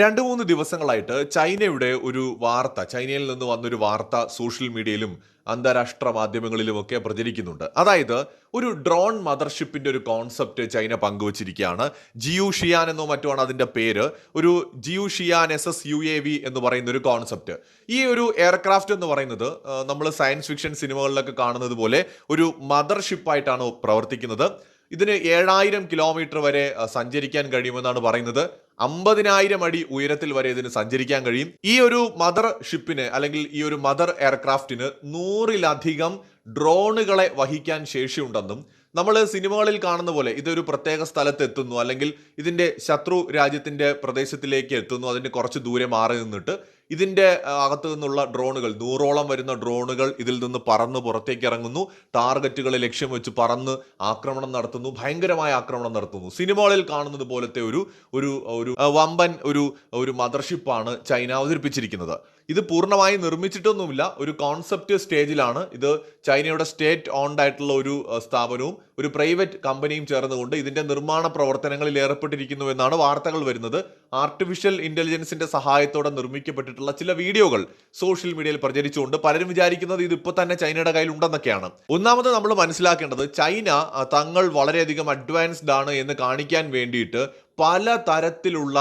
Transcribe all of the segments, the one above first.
രണ്ട് മൂന്ന് ദിവസങ്ങളായിട്ട് ചൈനയുടെ ഒരു വാർത്ത ചൈനയിൽ നിന്ന് വന്നൊരു വാർത്ത സോഷ്യൽ മീഡിയയിലും അന്താരാഷ്ട്ര മാധ്യമങ്ങളിലുമൊക്കെ പ്രചരിക്കുന്നുണ്ട്. അതായത് ഒരു ഡ്രോൺ മദർഷിപ്പിന്റെ ഒരു കോൺസെപ്റ്റ് ചൈന പങ്കുവച്ചിരിക്കുകയാണ്. ജിയു ഷിയാൻ എന്നോ മറ്റോ ആണ് പേര്. ഒരു Jiu Xian S S U A V എന്ന് പറയുന്ന ഒരു കോൺസെപ്റ്റ്. ഈ ഒരു എയർക്രാഫ്റ്റ് എന്ന് പറയുന്നത് നമ്മൾ സയൻസ് ഫിക്ഷൻ സിനിമകളിലൊക്കെ കാണുന്നത് പോലെ ഒരു മദർഷിപ്പായിട്ടാണ് പ്രവർത്തിക്കുന്നത്. ഇതിന് ഏഴായിരം കിലോമീറ്റർ വരെ സഞ്ചരിക്കാൻ കഴിയുമെന്നാണ് പറയുന്നത്. അമ്പതിനായിരം അടി ഉയരത്തിൽ വരെ ഇതിന് സഞ്ചരിക്കാൻ കഴിയും. ഈ ഒരു മദർ ഷിപ്പിന് അല്ലെങ്കിൽ ഈ ഒരു മദർ എയർക്രാഫ്റ്റിന് നൂറിലധികം ഡ്രോണുകളെ വഹിക്കാൻ ശേഷിയുണ്ടെന്നും നമ്മൾ സിനിമകളിൽ കാണുന്ന പോലെ ഇതൊരു പ്രത്യേക സ്ഥലത്ത് എത്തുന്നു അല്ലെങ്കിൽ ഇതിന്റെ ശത്രു രാജ്യത്തിന്റെ പ്രദേശത്തിലേക്ക് എത്തുന്നു അതിന് കുറച്ച് ദൂരെ മാറി നിന്നിട്ട് ഇതിന്റെ ആ, അകത്തു നിന്നുള്ള ഡ്രോണുകൾ നൂറോളം വരുന്ന ഡ്രോണുകൾ ഇതിൽ നിന്ന് പറന്ന് പുറത്തേക്ക് ഇറങ്ങുന്നു. ടാർഗറ്റുകളെ ലക്ഷ്യം വെച്ച് പറന്ന് ആക്രമണം നടത്തുന്നു ഭയങ്കരമായ ആക്രമണം നടത്തുന്നു. സിനിമകളിൽ കാണുന്നത് പോലത്തെ ഒരു ഒരു ഒരു വമ്പൻ ഒരു ഒരു മദർഷിപ്പാണ് ചൈന അവതരിപ്പിച്ചിരിക്കുന്നത്. ഇത് പൂർണമായി നിർമ്മിച്ചിട്ടൊന്നുമില്ല. ഒരു കോൺസെപ്റ്റ് സ്റ്റേജിലാണ് ഇത് ചൈനയുടെ സ്റ്റേറ്റ് ഓൺഡ് ആയിട്ടുള്ള ഒരു സ്ഥാപനവും ഒരു പ്രൈവറ്റ് കമ്പനിയും ചേർന്നുകൊണ്ട് ഇതിന്റെ നിർമ്മാണ പ്രവർത്തനങ്ങളിൽ ഏർപ്പെട്ടിരിക്കുന്നു എന്നാണ് വാർത്തകൾ വരുന്നത്. ആർട്ടിഫിഷ്യൽ ഇന്റലിജൻസിന്റെ സഹായത്തോടെ നിർമ്മിക്കപ്പെട്ടിട്ടുള്ള ചില വീഡിയോകൾ സോഷ്യൽ മീഡിയയിൽ പ്രചരിച്ചുകൊണ്ട് പലരും വിചാരിക്കുന്നത് ഇത് ഇപ്പോൾ തന്നെ ചൈനയുടെ കയ്യിൽ ഉണ്ടെന്നൊക്കെയാണ് ഒന്നാമത് നമ്മൾ മനസ്സിലാക്കേണ്ടത് ചൈന തങ്ങൾ വളരെയധികം അഡ്വാൻസ്ഡ് ആണ് എന്ന് കാണിക്കാൻ വേണ്ടിയിട്ട് പല തരത്തിലുള്ള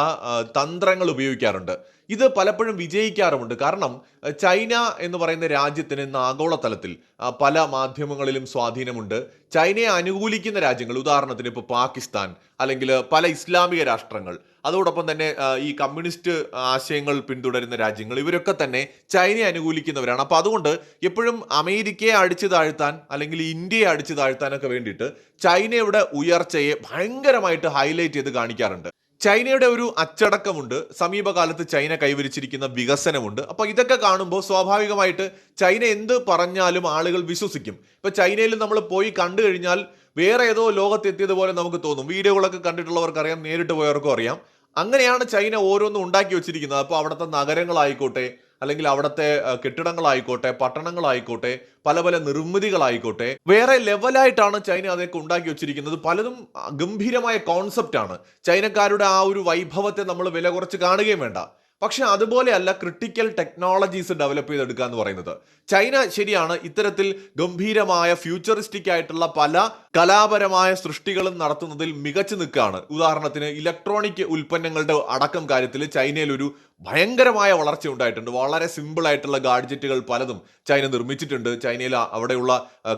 തന്ത്രങ്ങൾ ഉപയോഗിക്കാറുണ്ട്. ഇത് പലപ്പോഴും വിജയിക്കാറുമുണ്ട്. കാരണം ചൈന എന്ന് പറയുന്ന രാജ്യത്തിന് ഇന്ന് ആഗോളതലത്തിൽ പല മാധ്യമങ്ങളിലും സ്വാധീനമുണ്ട്. ചൈനയെ അനുകൂലിക്കുന്ന രാജ്യങ്ങൾ ഉദാഹരണത്തിന് ഇപ്പോൾ പാകിസ്ഥാൻ അല്ലെങ്കിൽ പല ഇസ്ലാമിക രാഷ്ട്രങ്ങൾ അതോടൊപ്പം തന്നെ ഈ കമ്മ്യൂണിസ്റ്റ് ആശയങ്ങൾ പിന്തുടരുന്ന രാജ്യങ്ങൾ ഇവരൊക്കെ തന്നെ ചൈനയെ അനുകൂലിക്കുന്നവരാണ്. അപ്പോൾ അതുകൊണ്ട് എപ്പോഴും അമേരിക്കയെ അടിച്ചു താഴ്ത്താൻ അല്ലെങ്കിൽ ഇന്ത്യയെ അടിച്ചു താഴ്ത്താനൊക്കെ വേണ്ടിയിട്ട് ചൈനയുടെ ഉയർച്ചയെ ഭയങ്കരമായിട്ട് ഹൈലൈറ്റ് ചെയ്ത് കാണിക്കാറുണ്ട്. ചൈനയുടെ ഒരു അച്ചടക്കമുണ്ട്. സമീപകാലത്ത് ചൈന കൈവരിച്ചിരിക്കുന്ന വികസനമുണ്ട്. അപ്പോൾ ഇതൊക്കെ കാണുമ്പോൾ സ്വാഭാവികമായിട്ട് ചൈന എന്ത് പറഞ്ഞാലും ആളുകൾ വിശ്വസിക്കും. ഇപ്പൊ ചൈനയിൽ നമ്മൾ പോയി കണ്ടു കഴിഞ്ഞാൽ വേറെ ഏതോ ലോകത്തെത്തിയതുപോലെ നമുക്ക് തോന്നും. വീഡിയോകളൊക്കെ കണ്ടിട്ടുള്ളവർക്ക് അറിയാം നേരിട്ട് പോയവർക്കും അറിയാം. അങ്ങനെയാണ് ചൈന ഓരോന്നും ഉണ്ടാക്കി വെച്ചിരിക്കുന്നത്. അപ്പോൾ അവിടുത്തെ നഗരങ്ങളായിക്കോട്ടെ അല്ലെങ്കിൽ അവിടുത്തെ കെട്ടിടങ്ങളായിക്കോട്ടെ പട്ടണങ്ങളായിക്കോട്ടെ പല പല നിർമ്മിതികളായിക്കോട്ടെ വേറെ ലെവലായിട്ടാണ് ചൈന അതൊക്കെ ഉണ്ടാക്കി വെച്ചിരിക്കുന്നത്. പലതും ഗംഭീരമായ കോൺസെപ്റ്റാണ് ചൈനക്കാരുടെ ആ ഒരു വൈഭവത്തെ നമ്മൾ വില കുറച്ച് കാണുകയും വേണ്ട. പക്ഷെ അതുപോലെയല്ല ക്രിട്ടിക്കൽ ടെക്നോളജീസ് ഡെവലപ്പ് ചെയ്തെടുക്കുക എന്ന് പറയുന്നത്. ചൈന ശരിയാണ് ഇത്തരത്തിൽ ഗംഭീരമായ ഫ്യൂച്ചറിസ്റ്റിക് ആയിട്ടുള്ള പല കലാപരമായ സൃഷ്ടികളും നടത്തുന്നതിൽ മികച്ചു നിൽക്കുകയാണ്. ഉദാഹരണത്തിന് ഇലക്ട്രോണിക് ഉൽപ്പന്നങ്ങളുടെ അടക്കം കാര്യത്തിൽ ചൈനയിൽ ഒരു ഭയങ്കരമായ വളർച്ച ഉണ്ടായിട്ടുണ്ട്. വളരെ സിമ്പിൾ ആയിട്ടുള്ള ഗാഡ്ജറ്റുകൾ പലതും ചൈന നിർമ്മിച്ചിട്ടുണ്ട്. ചൈനയിൽ അവിടെയുള്ള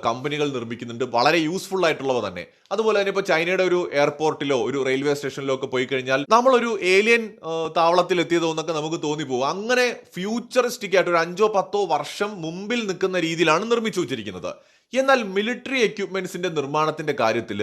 കമ്പനികൾ നിർമ്മിക്കുന്നുണ്ട്. വളരെ യൂസ്ഫുൾ ആയിട്ടുള്ളവ തന്നെ. അതുപോലെ തന്നെ ഇപ്പോൾ ചൈനയുടെ ഒരു എയർപോർട്ടിലോ ഒരു റെയിൽവേ സ്റ്റേഷനിലോ ഒക്കെ പോയി കഴിഞ്ഞാൽ നമ്മളൊരു ഏലിയൻ താവളത്തിൽ എത്തിയതോ എന്നൊക്കെ നമുക്ക് തോന്നിപ്പോകും അങ്ങനെ ഫ്യൂച്ചറിസ്റ്റിക് ആയിട്ട് ഒരു അഞ്ചോ പത്തോ വർഷം മുമ്പിൽ നിൽക്കുന്ന രീതിയിലാണ് നിർമ്മിച്ചു വെച്ചിരിക്കുന്നത്. എന്നാൽ മിലിറ്ററി എക്യുപ്മെന്റ്സിന്റെ നിർമ്മാണത്തിന്റെ കാര്യത്തിൽ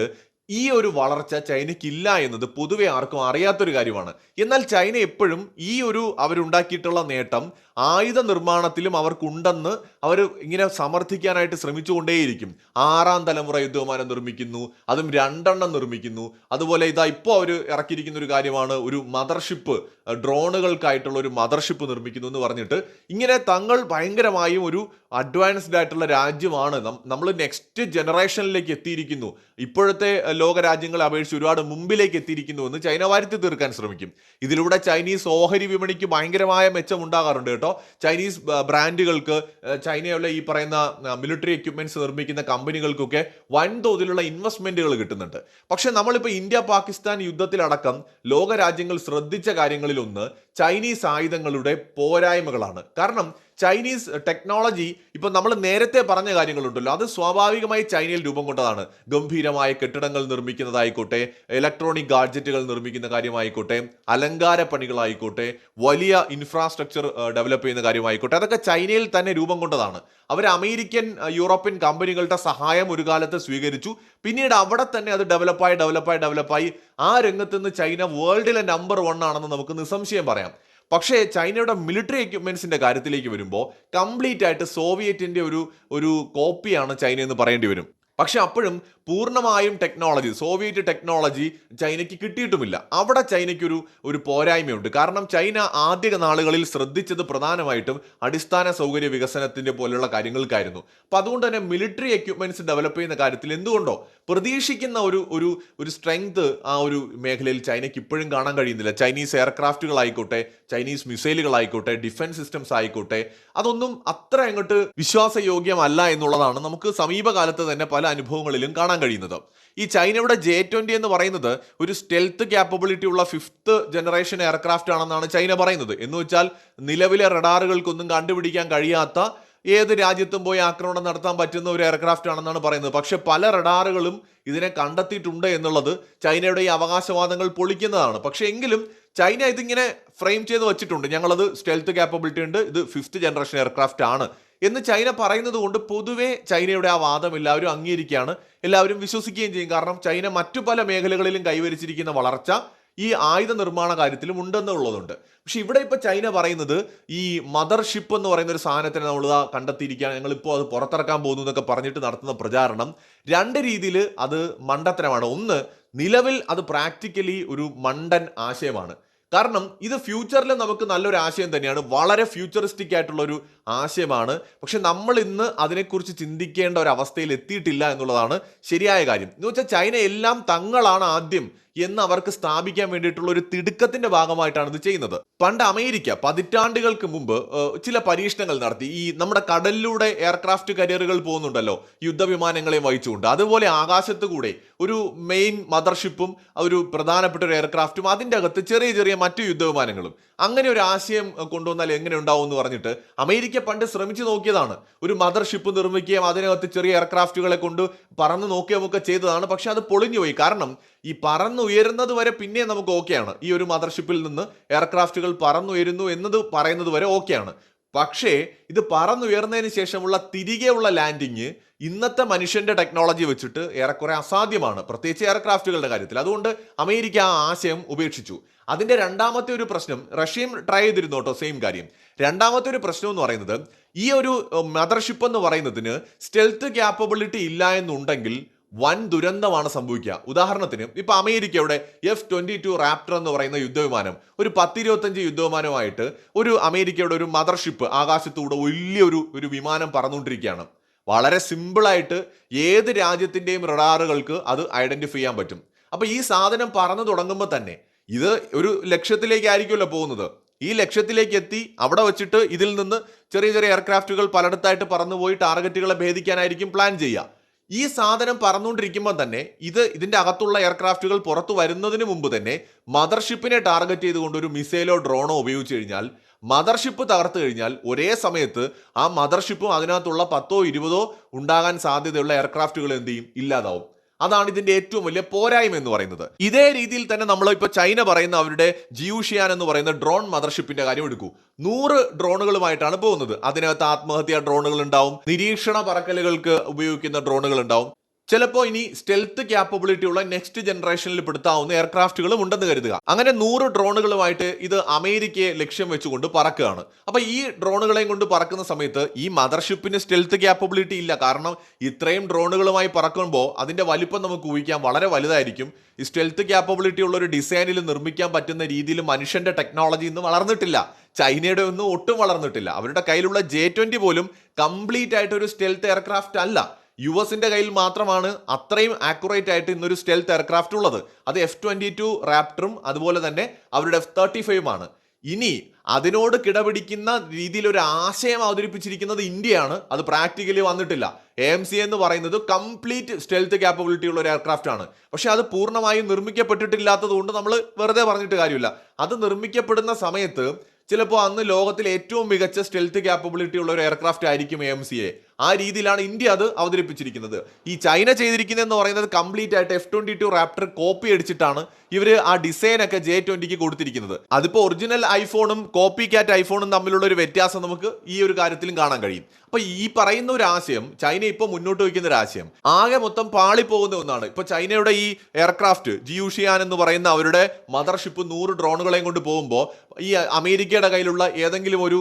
ഈ ഒരു വളർച്ച ചൈനയ്ക്ക് ഇല്ല എന്നത് പൊതുവെ ആർക്കും അറിയാത്തൊരു കാര്യമാണ്. എന്നാൽ ചൈന എപ്പോഴും ഈ ഒരു അവരുണ്ടാക്കിയിട്ടുള്ള നേട്ടം ആയുധ നിർമ്മാണത്തിലും അവർക്കുണ്ടെന്ന് അവർ ഇങ്ങനെ സമർത്ഥിക്കാനായിട്ട് ശ്രമിച്ചുകൊണ്ടേയിരിക്കും. ആറാം തലമുറ യുദ്ധവിമാനം നിർമ്മിക്കുന്നു അതും രണ്ടെണ്ണം നിർമ്മിക്കുന്നു. അതുപോലെ ഇതാ ഇപ്പോൾ അവർ ഇറക്കിയിരിക്കുന്ന ഒരു കാര്യമാണ് ഒരു മദർഷിപ്പ് ഡ്രോണുകൾക്കായിട്ടുള്ള ഒരു മദർഷിപ്പ് നിർമ്മിക്കുന്നു എന്ന് പറഞ്ഞിട്ട്. ഇങ്ങനെ തങ്ങൾ ഭയങ്കരമായും ഒരു അഡ്വാൻസ്ഡ് ആയിട്ടുള്ള രാജ്യമാണ്. നമ്മൾ നെക്സ്റ്റ് ജനറേഷനിലേക്ക് എത്തിയിരിക്കുന്നു. ഇപ്പോഴത്തെ ലോക രാജ്യങ്ങളെ അപേക്ഷിച്ച് ഒരുപാട് മുമ്പിലേക്ക് എത്തിയിരിക്കുന്നു എന്ന് ചൈന വാരുത്തി തീർക്കാൻ ശ്രമിക്കും. ഇതിലൂടെ ചൈനീസ് ഓഹരി വിപണിക്ക് ഭയങ്കരമായ മെച്ചം ഉണ്ടാകാറുണ്ട് കേട്ടോ. ചൈനീസ് ബ്രാൻഡുകൾക്ക് ചൈനയുള്ള ഈ പറയുന്ന മിലിറ്ററി എക്യുപ്മെന്റ്സ് നിർമ്മിക്കുന്ന കമ്പനികൾക്കൊക്കെ വൻതോതിലുള്ള ഇൻവെസ്റ്റ്മെന്റുകൾ കിട്ടുന്നുണ്ട്. പക്ഷെ നമ്മളിപ്പോൾ ഇന്ത്യ പാകിസ്ഥാൻ യുദ്ധത്തിലടക്കം ലോകരാജ്യങ്ങൾ ശ്രദ്ധിച്ച കാര്യങ്ങളിലൊന്ന് ചൈനീസ് ആയുധങ്ങളുടെ പോരായ്മകളാണ്. കാരണം ചൈനീസ് ടെക്നോളജി ഇപ്പൊ നമ്മൾ നേരത്തെ പറഞ്ഞ കാര്യങ്ങളുണ്ടല്ലോ. അത് സ്വാഭാവികമായി ചൈനയിൽ രൂപം കൊണ്ടതാണ്. ഗംഭീരമായ കെട്ടിടങ്ങൾ നിർമ്മിക്കുന്നതായിക്കോട്ടെ ഇലക്ട്രോണിക് ഗാഡ്ജറ്റുകൾ നിർമ്മിക്കുന്ന കാര്യമായിക്കോട്ടെ അലങ്കാര പണികളായിക്കോട്ടെ വലിയ ഇൻഫ്രാസ്ട്രക്ചർ ഡെവലപ്പ് ചെയ്യുന്ന കാര്യമായിക്കോട്ടെ അതൊക്കെ ചൈനയിൽ തന്നെ രൂപം കൊണ്ടതാണ്. അവർ അമേരിക്കൻ യൂറോപ്യൻ കമ്പനികളുടെ സഹായം ഒരു കാലത്ത് സ്വീകരിച്ചു. പിന്നീട് അവിടെ തന്നെ അത് ഡെവലപ്പായി ഡെവലപ്പായി ഡെവലപ്പായി ആ രംഗത്ത് നിന്ന് ചൈന വേൾഡിലെ നമ്പർ വൺ ആണെന്ന് നമുക്ക് നിസ്സംശയം പറയാം. പക്ഷേ ചൈനയുടെ മിലിറ്ററി എക്യുപ്മെൻസിന്റെ കാര്യത്തിലേക്ക് വരുമ്പോൾ കംപ്ലീറ്റ് ആയിട്ട് സോവിയറ്റിന്റെ ഒരു ഒരു കോപ്പിയാണ് ചൈന എന്ന് പറയേണ്ടി വരും. പക്ഷെ അപ്പോഴും പൂർണമായും ടെക്നോളജി സോവിയറ്റ് ടെക്നോളജി ചൈനയ്ക്ക് കിട്ടിയിട്ടുമില്ല. അവിടെ ചൈനയ്ക്കൊരു ഒരു പോരായ്മയുണ്ട്. കാരണം ചൈന ആദ്യ നാളുകളിൽ ശ്രദ്ധിച്ചത് പ്രധാനമായിട്ടും അടിസ്ഥാന സൗകര്യ വികസനത്തിന്റെ പോലെയുള്ള കാര്യങ്ങൾക്കായിരുന്നു. അപ്പം അതുകൊണ്ട് തന്നെ മിലിറ്ററി എക്യുപ്മെന്റ്സ് ഡെവലപ്പ് ചെയ്യുന്ന കാര്യത്തിൽ എന്തുകൊണ്ടോ പ്രതീക്ഷിക്കുന്ന ഒരു ഒരു ഒരു സ്ട്രെങ്ത് ആ ഒരു മേഖലയിൽ ചൈനയ്ക്ക് ഇപ്പോഴും കാണാൻ കഴിയുന്നില്ല. ചൈനീസ് എയർക്രാഫ്റ്റുകളായിക്കോട്ടെ ചൈനീസ് മിസൈലുകളായിക്കോട്ടെ ഡിഫൻസ് സിസ്റ്റംസ് ആയിക്കോട്ടെ അതൊന്നും അത്ര അങ്ങോട്ട് വിശ്വാസയോഗ്യമല്ല എന്നുള്ളതാണ് നമുക്ക് സമീപകാലത്ത് തന്നെ പല അനുഭവങ്ങളിലും കാണാൻ കഴിയുന്നത്. ഈ ചൈനയുടെ ജെ ട്വന്റി എന്ന് പറയുന്നത് ഒരു സ്റ്റെൽത്ത് ക്യാപ്പബിലിറ്റി ഉള്ള ഫിഫ്ത്ത് ജനറേഷൻ എയർക്രാഫ്റ്റ് ആണെന്നാണ് ചൈന പറയുന്നത്. എന്ന് വെച്ചാൽ നിലവിലെ റഡാറുകൾക്കൊന്നും കണ്ടുപിടിക്കാൻ കഴിയാത്ത ഏത് രാജ്യത്തും പോയി ആക്രമണം നടത്താൻ പറ്റുന്ന ഒരു എയർക്രാഫ്റ്റ് ആണെന്നാണ് പറയുന്നത്. പക്ഷെ പല റഡാറുകളും ഇതിനെ കണ്ടെത്തിയിട്ടുണ്ട് എന്നുള്ളത് ചൈനയുടെ ഈ അവകാശവാദങ്ങൾ പൊളിക്കുന്നതാണ്. പക്ഷേ എങ്കിലും ചൈന ഇതിങ്ങനെ ഫ്രെയിം ചെയ്ത് വെച്ചിട്ടുണ്ട്. ഞങ്ങളത് സ്റ്റെൽത്ത് ക്യാപ്പബിലിറ്റി ഉണ്ട്. ഇത് ഫിഫ്ത്ത് ജനറേഷൻ എയർക്രാഫ്റ്റ് ആണ്. എന്ന് ചൈന പറയുന്നത് കൊണ്ട് പൊതുവെ ചൈനയുടെ ആ വാദം എല്ലാവരും അംഗീകരിക്കുകയാണ്. എല്ലാവരും വിശ്വസിക്കുകയും ചെയ്യും. കാരണം ചൈന മറ്റു പല മേഖലകളിലും കൈവരിച്ചിരിക്കുന്ന വളർച്ച ഈ ആയുധ നിർമ്മാണ കാര്യത്തിലും ഉണ്ടെന്നുള്ളതുണ്ട് പക്ഷെ ഇവിടെ ഇപ്പൊ ചൈന പറയുന്നത് ഈ മദർഷിപ്പ് എന്ന് പറയുന്ന ഒരു സാധനത്തിന് നമ്മൾ കണ്ടെത്തിയിരിക്കുകയാണ്. ഞങ്ങൾ ഇപ്പോൾ അത് പുറത്തിറക്കാൻ പോകുന്നു എന്നൊക്കെ പറഞ്ഞിട്ട് നടത്തുന്ന പ്രചാരണം. രണ്ട് രീതിയിൽ അത് മണ്ടത്തരമാണ്. ഒന്ന് നിലവിൽ അത് പ്രാക്ടിക്കലി ഒരു മണ്ടൻ ആശയമാണ്. കാരണം ഇത് ഫ്യൂച്ചറിൽ നമുക്ക് നല്ലൊരു ആശയം തന്നെയാണ്. വളരെ ഫ്യൂച്ചറിസ്റ്റിക് ആയിട്ടുള്ള ഒരു ആശയമാണ്. പക്ഷെ നമ്മൾ ഇന്ന് അതിനെക്കുറിച്ച് ചിന്തിക്കേണ്ട ഒരു അവസ്ഥയിൽ എത്തിയിട്ടില്ല എന്നുള്ളതാണ് ശരിയായ കാര്യം. എന്ന് വെച്ചാൽ ചൈന എല്ലാം തങ്ങളാണ് ആദ്യം എന്ന് അവർക്ക് സ്ഥാപിക്കാൻ വേണ്ടിയിട്ടുള്ള ഒരു തിടുക്കത്തിന്റെ ഭാഗമായിട്ടാണ് ഇത് ചെയ്യുന്നത്. പണ്ട് അമേരിക്ക പതിറ്റാണ്ടുകൾക്ക് മുമ്പ് ചില പരീക്ഷണങ്ങൾ നടത്തി. ഈ നമ്മുടെ കടലിലൂടെ എയർക്രാഫ്റ്റ് കരിയറുകൾ പോകുന്നുണ്ടല്ലോ യുദ്ധവിമാനങ്ങളെ വഹിച്ചുകൊണ്ട്. അതുപോലെ ആകാശത്ത് കൂടെ ഒരു മെയിൻ മദർഷിപ്പും ഒരു പ്രധാനപ്പെട്ട ഒരു എയർക്രാഫ്റ്റും അതിന്റെ അകത്ത് ചെറിയ ചെറിയ മറ്റു യുദ്ധവിമാനങ്ങളും. അങ്ങനെ ഒരു ആശയം കൊണ്ടുവന്നാൽ എങ്ങനെ ഉണ്ടാവും എന്ന് പറഞ്ഞിട്ട് അമേരിക്ക പണ്ട് ശ്രമിച്ചു നോക്കിയതാണ്. ഒരു മദർഷിപ്പ് നിർമ്മിക്കുകയും അതിനകത്ത് ചെറിയ എയർക്രാഫ്റ്റുകളെ കൊണ്ട് പറന്ന് നോക്കുകയും ഒക്കെ ചെയ്തതാണ്. പക്ഷെ അത് പൊളിഞ്ഞുപോയി. കാരണം ഈ പറന്നുയരുന്നത് വരെ പിന്നെ നമുക്ക് ഓക്കെയാണ്. ഈ ഒരു മദർഷിപ്പിൽ നിന്ന് എയർക്രാഫ്റ്റുകൾ പറന്നുയരുന്നു എന്നത് പറയുന്നത് വരെ ഓക്കെയാണ്. പക്ഷേ ഇത് പറന്നുയർന്നതിന് ശേഷമുള്ള തിരികെയുള്ള ലാൻഡിങ് ഇന്നത്തെ മനുഷ്യന്റെ ടെക്നോളജി വെച്ചിട്ട് ഏറെക്കുറെ അസാധ്യമാണ് പ്രത്യേകിച്ച് എയർക്രാഫ്റ്റുകളുടെ കാര്യത്തിൽ. അതുകൊണ്ട് അമേരിക്ക ആ ആശയം ഉപേക്ഷിച്ചു. അതിന്റെ രണ്ടാമത്തെ ഒരു പ്രശ്നം റഷ്യയും ട്രൈ ചെയ്തിരുന്നു കേട്ടോ സെയിം കാര്യം. രണ്ടാമത്തെ ഒരു പ്രശ്നം എന്ന് പറയുന്നത് ഈ ഒരു മദർഷിപ്പ് എന്ന് പറയുന്നതിന് സ്റ്റെൽത്ത് ക്യാപ്പബിലിറ്റി ഇല്ല എന്നുണ്ടെങ്കിൽ വൻ ദുരന്തമാണ് സംഭവിക്കുക. ഉദാഹരണത്തിന് ഇപ്പൊ അമേരിക്കയുടെ എഫ് ട്വന്റി ടു റാപ്റ്റർ എന്ന് പറയുന്ന യുദ്ധവിമാനം ഒരു പത്തിരുപത്തഞ്ച് യുദ്ധവിമാനമായിട്ട് ഒരു അമേരിക്കയുടെ ഒരു മദർഷിപ്പ് ആകാശത്തൂടെ വലിയൊരു ഒരു വിമാനം പറന്നുകൊണ്ടിരിക്കുകയാണ്. വളരെ സിമ്പിളായിട്ട് ഏത് രാജ്യത്തിന്റെയും റഡാറുകൾക്ക് അത് ഐഡന്റിഫൈ ചെയ്യാൻ പറ്റും. അപ്പൊ ഈ സാധനം പറന്നു തുടങ്ങുമ്പോൾ തന്നെ ഇത് ഒരു ലക്ഷ്യത്തിലേക്കായിരിക്കുമല്ലോ പോകുന്നത്. ഈ ലക്ഷ്യത്തിലേക്ക് എത്തി അവിടെ വെച്ചിട്ട് ഇതിൽ നിന്ന് ചെറിയ ചെറിയ എയർക്രാഫ്റ്റുകൾ പലയിടത്തായിട്ട് പറന്നുപോയി ടാർഗറ്റുകളെ ഭേദിക്കാനായിരിക്കും പ്ലാൻ ചെയ്യുക. ഈ സാധനം പറന്നുകൊണ്ടിരിക്കുമ്പോൾ തന്നെ ഇത് ഇതിന്റെ അകത്തുള്ള എയർക്രാഫ്റ്റുകൾ പുറത്തു വരുന്നതിന് മുമ്പ് തന്നെ മദർഷിപ്പിനെ ടാർഗറ്റ് ചെയ്തുകൊണ്ട് ഒരു മിസൈലോ ഡ്രോണോ ഉപയോഗിച്ച് കഴിഞ്ഞാൽ മദർഷിപ്പ് തകർത്തു കഴിഞ്ഞാൽ ഒരേ സമയത്ത് ആ മദർഷിപ്പും അതിനകത്തുള്ള പത്തോ ഇരുപതോ ഉണ്ടാകാൻ സാധ്യതയുള്ള എയർക്രാഫ്റ്റുകൾ എന്ത് ചെയ്യും? ഇല്ലാതാവും. അതാണ് ഇതിന്റെ ഏറ്റവും വലിയ പോരായ്മ എന്ന് പറയുന്നത്. ഇതേ രീതിയിൽ തന്നെ നമ്മൾ ഇപ്പൊ ചൈന പറയുന്ന അവരുടെ ജിയൂഷിയാൻ എന്ന് പറയുന്ന ഡ്രോൺ മദർഷിപ്പിന്റെ കാര്യം എടുക്കൂ. നൂറ് ഡ്രോണുകളുമായിട്ടാണ് പോകുന്നത്. അതിനകത്ത് ആത്മഹത്യാ ഡ്രോണുകൾ ഉണ്ടാവും. നിരീക്ഷണ പറക്കലുകൾക്ക് ഉപയോഗിക്കുന്ന ഡ്രോണുകൾ ഉണ്ടാവും. ചിലപ്പോൾ ഇനി സ്റ്റെൽത്ത് ക്യാപ്പബിലിറ്റി ഉള്ള നെക്സ്റ്റ് ജനറേഷനിൽ പെടുത്താവുന്ന എയർക്രാഫ്റ്റുകളും ഉണ്ടെന്ന് കരുതുക. അങ്ങനെ നൂറ് ഡ്രോണുകളുമായിട്ട് ഇത് അമേരിക്കയെ ലക്ഷ്യം വെച്ചുകൊണ്ട് പറക്കുകയാണ്. അപ്പൊ ഈ ഡ്രോണുകളെയും കൊണ്ട് പറക്കുന്ന സമയത്ത് ഈ മദർഷിപ്പിന് സ്റ്റെൽത്ത് ക്യാപ്പബിലിറ്റി ഇല്ല. കാരണം ഇത്രയും ഡ്രോണുകളുമായി പറക്കുമ്പോൾ അതിന്റെ വലിപ്പം നമുക്ക് ഊഹിക്കാൻ വളരെ വലുതായിരിക്കും. ഈ സ്റ്റെൽത്ത് ക്യാപ്പബിലിറ്റി ഉള്ള ഒരു ഡിസൈനിൽ നിർമ്മിക്കാൻ പറ്റുന്ന രീതിയിൽ മനുഷ്യന്റെ ടെക്നോളജി ഇന്ന് വളർന്നിട്ടില്ല. ചൈനയുടെ ഒന്നും ഒട്ടും വളർന്നിട്ടില്ല. അവരുടെ കയ്യിലുള്ള ജെ ട്വന്റി പോലും കംപ്ലീറ്റ് ആയിട്ട് ഒരു സ്റ്റെൽത്ത് എയർക്രാഫ്റ്റ് അല്ല. യു എസിന്റെ കയ്യിൽ മാത്രമാണ് അത്രയും ആക്യുറേറ്റ് ആയിട്ട് ഇന്നൊരു സ്റ്റെൽത്ത് എയർക്രാഫ്റ്റ് ഉള്ളത്. അത് എഫ് ട്വന്റി ടു റാപ്റ്ററും അതുപോലെ തന്നെ അവരുടെ എഫ് തേർട്ടി ഫൈവുമാണ് ഇനി അതിനോട് കിടപിടിക്കുന്ന രീതിയിൽ ഒരു ആശയം അവതരിപ്പിച്ചിരിക്കുന്നത് ഇന്ത്യയാണ്. അത് പ്രാക്ടിക്കലി വന്നിട്ടില്ല. എ എം സി എന്ന് പറയുന്നത് കംപ്ലീറ്റ് സ്റ്റെൽത്ത് ക്യാപ്പബിലിറ്റി ഉള്ള ഒരു എയർക്രാഫ്റ്റ് ആണ്. പക്ഷെ അത് പൂർണമായും നിർമ്മിക്കപ്പെട്ടിട്ടില്ലാത്തത് കൊണ്ട് നമ്മൾ വെറുതെ പറഞ്ഞിട്ട് കാര്യമില്ല. അത് നിർമ്മിക്കപ്പെടുന്ന സമയത്ത് ചിലപ്പോൾ അന്ന് ലോകത്തിലെ ഏറ്റവും മികച്ച സ്റ്റെൽത്ത് ക്യാപ്പബിലിറ്റി ഉള്ള ഒരു എയർക്രാഫ്റ്റ് ആയിരിക്കും എ എം സി എ ആ രീതിയിലാണ് ഇന്ത്യ അത് അവതരിപ്പിച്ചിരിക്കുന്നത്. ഈ ചൈന ചെയ്തിരിക്കുന്നതെന്ന് പറയുന്നത് കംപ്ലീറ്റ് ആയിട്ട് F twenty two Raptor copy അടിച്ചിട്ടാണ് ഇവർ ആ ഡിസൈൻ ഒക്കെ ജെ ട്വന്റിക്ക് കൊടുത്തിരിക്കുന്നത്. അതിപ്പോൾ ഒറിജിനൽ ഐഫോണും കോപ്പി കാറ്റ് ഐഫോണും തമ്മിലുള്ള ഒരു വ്യത്യാസം നമുക്ക് ഈ ഒരു കാര്യത്തിലും കാണാൻ കഴിയും. അപ്പൊ ഈ പറയുന്ന ഒരു ആശയം ചൈന ഇപ്പൊ മുന്നോട്ട് വയ്ക്കുന്ന ഒരു ആശയം ആകെ മൊത്തം പാളി പോകുന്ന ഒന്നാണ്. ഇപ്പൊ ചൈനയുടെ ഈ എയർക്രാഫ്റ്റ് ജിയുഷിയാൻ എന്ന് പറയുന്ന അവരുടെ മദർഷിപ്പ് നൂറ് ഡ്രോണുകളെയും കൊണ്ട് പോകുമ്പോൾ ഈ അമേരിക്കയുടെ കയ്യിലുള്ള ഏതെങ്കിലും ഒരു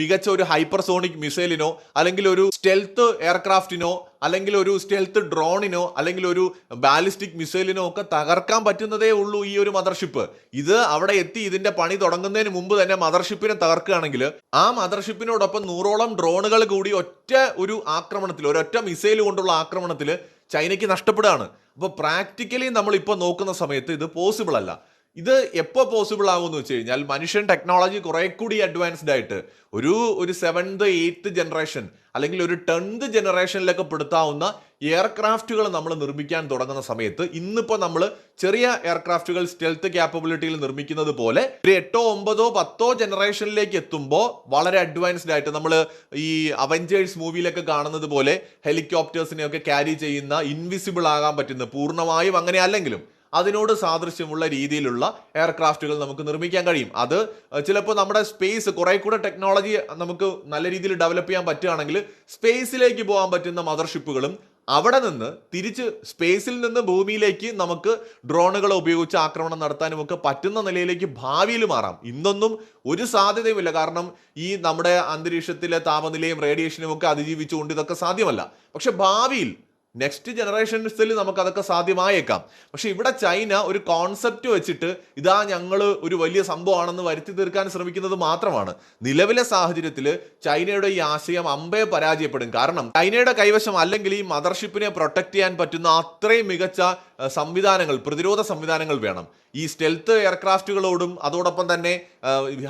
മികച്ച ഒരു ഹൈപ്പർസോണിക് മിസൈലിനോ അല്ലെങ്കിൽ ഒരു സ്റ്റെൽ സ്റ്റെൽത്ത് എയർക്രാഫ്റ്റിനോ അല്ലെങ്കിൽ ഒരു സ്റ്റെൽത്ത് ഡ്രോണിനോ അല്ലെങ്കിൽ ഒരു ബാലിസ്റ്റിക് മിസൈലിനോ ഒക്കെ തകർക്കാൻ പറ്റുന്നതേ ഉള്ളൂ ഈ ഒരു മദർഷിപ്പ് ഇത് അവിടെ എത്തി ഇതിന്റെ പണി തുടങ്ങുന്നതിന് മുമ്പ് തന്നെ മദർഷിപ്പിനെ തകർക്കുകയാണെങ്കിൽ ആ മദർഷിപ്പിനോടൊപ്പം നൂറോളം ഡ്രോണുകൾ കൂടി ഒറ്റ ഒരു ആക്രമണത്തിൽ ഒരൊറ്റ മിസൈൽ കൊണ്ടുള്ള ആക്രമണത്തിൽ ചൈനയ്ക്ക് നഷ്ടപ്പെടുകയാണ്. അപ്പോൾ പ്രാക്ടിക്കലി നമ്മൾ ഇപ്പോൾ നോക്കുന്ന സമയത്ത് ഇത് പോസിബിൾ അല്ല. ഇത് എപ്പോൾ പോസിബിൾ ആകുമെന്ന് വെച്ച് കഴിഞ്ഞാൽ മനുഷ്യൻ ടെക്നോളജി കുറെ കൂടി അഡ്വാൻസ്ഡ് ആയിട്ട് ഒരു ഒരു സെവൻത് എയ്ത്ത് ജനറേഷൻ അല്ലെങ്കിൽ ഒരു ടെൻത്ത് ജനറേഷനിലൊക്കെ പെടുത്താവുന്ന എയർക്രാഫ്റ്റുകൾ നമ്മൾ നിർമ്മിക്കാൻ തുടങ്ങുന്ന സമയത്ത് ഇന്നിപ്പോൾ നമ്മൾ ചെറിയ എയർക്രാഫ്റ്റുകൾ സ്റ്റെൽത്ത് ക്യാപ്പബിലിറ്റിയിൽ നിർമ്മിക്കുന്നത് പോലെ ഒരു എട്ടോ ഒമ്പതോ പത്തോ ജനറേഷനിലേക്ക് എത്തുമ്പോൾ വളരെ അഡ്വാൻസ്ഡ് ആയിട്ട് നമ്മൾ ഈ അവഞ്ചേഴ്സ് മൂവിയിലൊക്കെ കാണുന്നത് പോലെ ഹെലികോപ്റ്റേഴ്സിനെയൊക്കെ ക്യാരി ചെയ്യുന്ന ഇൻവിസിബിൾ ആകാൻ പറ്റുന്ന പൂർണമായും അങ്ങനെ അല്ലെങ്കിലും അതിനോട് സാദൃശ്യമുള്ള രീതിയിലുള്ള എയർക്രാഫ്റ്റുകൾ നമുക്ക് നിർമ്മിക്കാൻ കഴിയും. അത് ചിലപ്പോൾ നമ്മുടെ സ്പേസ് കുറെ കൂടെ ടെക്നോളജി നമുക്ക് നല്ല രീതിയിൽ ഡെവലപ്പ് ചെയ്യാൻ പറ്റുകയാണെങ്കിൽ സ്പേസിലേക്ക് പോകാൻ പറ്റുന്ന മദർഷിപ്പുകളും അവിടെ നിന്ന് തിരിച്ച് സ്പേസിൽ നിന്ന് ഭൂമിയിലേക്ക് നമുക്ക് ഡ്രോണുകൾ ഉപയോഗിച്ച് ആക്രമണം നടത്താനും ഒക്കെ പറ്റുന്ന നിലയിലേക്ക് ഭാവിയിൽ മാറാം. ഇന്നൊന്നും ഒരു സാധ്യതയുമില്ല. കാരണം ഈ നമ്മുടെ അന്തരീക്ഷത്തിലെ താപനിലയും റേഡിയേഷനും ഒക്കെ അതിജീവിച്ചുകൊണ്ട് ഇതൊക്കെ സാധ്യമല്ല. പക്ഷെ ഭാവിയിൽ നെക്സ്റ്റ് ജനറേഷൻസിൽ നമുക്ക് അതൊക്കെ സാധ്യമായേക്കാം. പക്ഷേ ഇവിടെ ചൈന ഒരു കോൺസെപ്റ്റ് വെച്ചിട്ട് ഇതാ ഞങ്ങൾ ഒരു വലിയ സംഭവമാണെന്ന് വരുത്തി തീർക്കാൻ ശ്രമിക്കുന്നത് മാത്രമാണ്. നിലവിലെ സാഹചര്യത്തിൽ ചൈനയുടെ ഈ ആശയം അമ്പയെ പരാജയപ്പെടും. കാരണം ചൈനയുടെ കൈവശം അല്ലെങ്കിൽ ഈ മദർഷിപ്പിനെ പ്രൊട്ടക്ട് ചെയ്യാൻ പറ്റുന്ന അത്രയും മികച്ച സംവിധാനങ്ങൾ പ്രതിരോധ സംവിധാനങ്ങൾ വേണം. ഈ സ്റ്റെൽത്ത് എയർക്രാഫ്റ്റുകളോടും അതോടൊപ്പം തന്നെ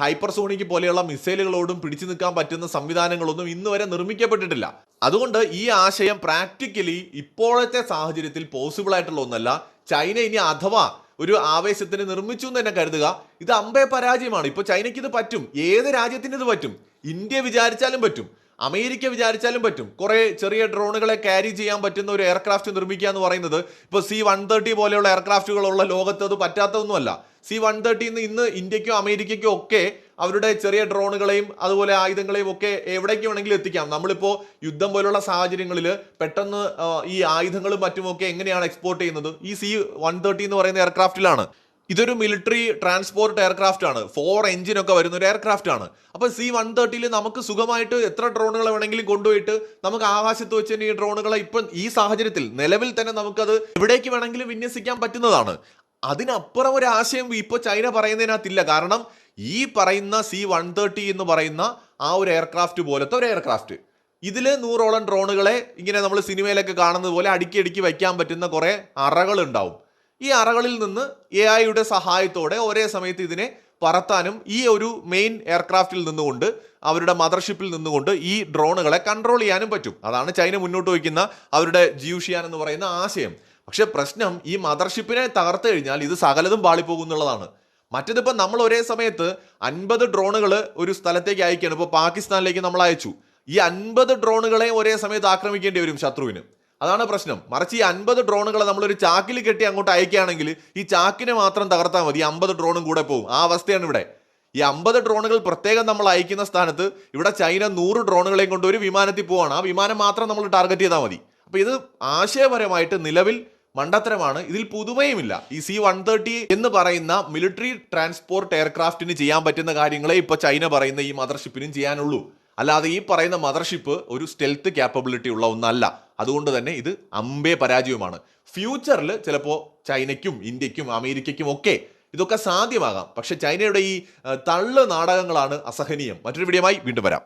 ഹൈപ്പർസോണിക് പോലെയുള്ള മിസൈലുകളോടും പിടിച്ചു നിൽക്കാൻ പറ്റുന്ന സംവിധാനങ്ങളൊന്നും ഇന്ന് വരെ നിർമ്മിക്കപ്പെട്ടിട്ടില്ല. അതുകൊണ്ട് ഈ ആശയം പ്രാക്ടിക്കലി ഇപ്പോഴത്തെ സാഹചര്യത്തിൽ പോസിബിൾ ആയിട്ടുള്ള ഒന്നല്ല. ചൈന ഇനി അഥവാ ഒരു ആവേശത്തിന് നിർമ്മിച്ചു എന്ന് തന്നെ കരുതുക. ഇത് അമ്പേ പരാജയമാണ്. ഇപ്പോൾ ചൈനയ്ക്ക് ഇത് പറ്റും. ഏത് രാജ്യത്തിന് ഇത് പറ്റും? ഇന്ത്യ വിചാരിച്ചാലും പറ്റും. അമേരിക്ക വിചാരിച്ചാലും പറ്റും. കുറേ ചെറിയ ഡ്രോണുകളെ ക്യാരി ചെയ്യാൻ പറ്റുന്ന ഒരു എയർക്രാഫ്റ്റ് നിർമ്മിക്കുക എന്ന് പറയുന്നത് ഇപ്പോൾ സി വൺ തേർട്ടി പോലെയുള്ള എയർക്രാഫ്റ്റുകളുള്ള ലോകത്ത് അത് പറ്റാത്തതൊന്നുമല്ല. സി വൺ തേർട്ടിന്ന് ഇന്ന് ഇന്ത്യക്കോ അമേരിക്കയ്ക്കോ ഒക്കെ അവരുടെ ചെറിയ ഡ്രോണുകളെയും അതുപോലെ ആയുധങ്ങളെയും ഒക്കെ എവിടേക്ക് വേണമെങ്കിലും എത്തിക്കാം. നമ്മളിപ്പോൾ യുദ്ധം പോലുള്ള സാഹചര്യങ്ങളിൽ പെട്ടെന്ന് ഈ ആയുധങ്ങളും മറ്റുമൊക്കെ എങ്ങനെയാണ് എക്സ്പോർട്ട് ചെയ്യുന്നത്? ഈ സി വൺ തേർട്ടി എന്ന് പറയുന്ന എയർക്രാഫ്റ്റിലാണ് ഇതൊരു മിലിറ്ററി ട്രാൻസ്പോർട്ട് എയർക്രാഫ്റ്റ് ആണ്. ഫോർ എഞ്ചിനൊക്കെ വരുന്ന ഒരു എയർക്രാഫ്റ്റ് ആണ്. അപ്പോൾ സി വൺ തേർട്ടിയിൽ നമുക്ക് സുഖമായിട്ട് എത്ര ഡ്രോണുകൾ വേണമെങ്കിലും കൊണ്ടുപോയിട്ട് നമുക്ക് ആകാശത്ത് വെച്ച് ഈ ഡ്രോണുകളെ ഇപ്പം ഈ സാഹചര്യത്തിൽ നിലവിൽ തന്നെ നമുക്കത് എവിടേക്ക് വേണമെങ്കിലും വിന്യസിക്കാൻ പറ്റുന്നതാണ്. അതിനപ്പുറം ഒരു ആശയം ഇപ്പോൾ ചൈന പറയുന്നതിനകത്തില്ല. കാരണം ഈ പറയുന്ന സി വൺ തേർട്ടി എന്ന് പറയുന്ന ആ ഒരു എയർക്രാഫ്റ്റ് പോലത്തെ ഒരു എയർക്രാഫ്റ്റ് ഇതിൽ നൂറോളം ഡ്രോണുകളെ ഇങ്ങനെ നമ്മൾ സിനിമയിലൊക്കെ കാണുന്നത് പോലെ അടുക്കി അടുക്കി വയ്ക്കാൻ പറ്റുന്ന കുറേ അറകൾ ഉണ്ടാവും ഈ അറകളിൽ നിന്ന് എ ഐയുടെ സഹായത്തോടെ ഒരേ സമയത്ത് ഇതിനെ പറത്താനും ഈ ഒരു മെയിൻ എയർക്രാഫ്റ്റിൽ നിന്നുകൊണ്ട് അവരുടെ മദർഷിപ്പിൽ നിന്നുകൊണ്ട് ഈ ഡ്രോണുകളെ കൺട്രോൾ ചെയ്യാനും പറ്റും. അതാണ് ചൈന മുന്നോട്ട് വയ്ക്കുന്ന അവരുടെ ജിയുഷിയാൻ എന്ന് പറയുന്ന ആശയം. പക്ഷെ പ്രശ്നം ഈ മദർഷിപ്പിനെ തകർത്തു കഴിഞ്ഞാൽ ഇത് സകലതും പാളിപ്പോകും എന്നുള്ളതാണ് മറ്റേതിപ്പോൾ നമ്മൾ ഒരേ സമയത്ത് അൻപത് ഡ്രോണുകൾ ഒരു സ്ഥലത്തേക്ക് അയക്കുകയാണ്. ഇപ്പോൾ പാകിസ്ഥാനിലേക്ക് നമ്മൾ അയച്ചു ഈ അൻപത് ഡ്രോണുകളെ ഒരേ സമയത്ത് ആക്രമിക്കേണ്ടി വരും ശത്രുവിന്. അതാണ് പ്രശ്നം. മറിച്ച് ഈ അൻപത് ഡ്രോണുകളെ നമ്മളൊരു ചാക്കിൽ കെട്ടി അങ്ങോട്ട് അയക്കുകയാണെങ്കിൽ ഈ ചാക്കിനെ മാത്രം തകർത്താൽ മതി. ഈ അമ്പത് ഡ്രോണും കൂടെ പോകും ആ അവസ്ഥയാണ് ഇവിടെ. ഈ അമ്പത് ഡ്രോണുകൾ പ്രത്യേകം നമ്മൾ അയക്കുന്ന സ്ഥാനത്ത് ഇവിടെ ചൈന നൂറ് ഡ്രോണുകളെയും കൊണ്ട് ഒരു വിമാനത്തിൽ പോവാണ്. ആ വിമാനം മാത്രം നമ്മൾ ടാർഗറ്റ് ചെയ്താൽ മതി. അപ്പോൾ ഇത് ആശയപരമായിട്ട് നിലവിൽ മണ്ടത്തരമാണ്. ഇതിൽ പുതുമയുമില്ല. ഈ സി വൺ തേർട്ടി എന്ന് പറയുന്ന മിലിറ്ററി ട്രാൻസ്പോർട്ട് എയർക്രാഫ്റ്റിന് ചെയ്യാൻ പറ്റുന്ന കാര്യങ്ങളെ ഇപ്പോൾ ചൈന പറയുന്ന ഈ മദർഷിപ്പിനും ചെയ്യാനുള്ളൂ. അല്ലാതെ ഈ പറയുന്ന മദർഷിപ്പ് ഒരു സ്റ്റെൽത്ത് ക്യാപ്പബിലിറ്റി ഉള്ള ഒന്നല്ല. അതുകൊണ്ട് തന്നെ ഇത് അമ്പേ പരാജയമാണ് ഫ്യൂച്ചറിൽ ചിലപ്പോൾ ചൈനയ്ക്കും ഇന്ത്യക്കും അമേരിക്കയ്ക്കും ഒക്കെ ഇതൊക്കെ സാധ്യമാകാം. പക്ഷെ ചൈനയുടെ ഈ തള്ളു നാടകങ്ങളാണ് അസഹനീയം. മറ്റൊരു വീഡിയോമായി വീണ്ടും വരാം.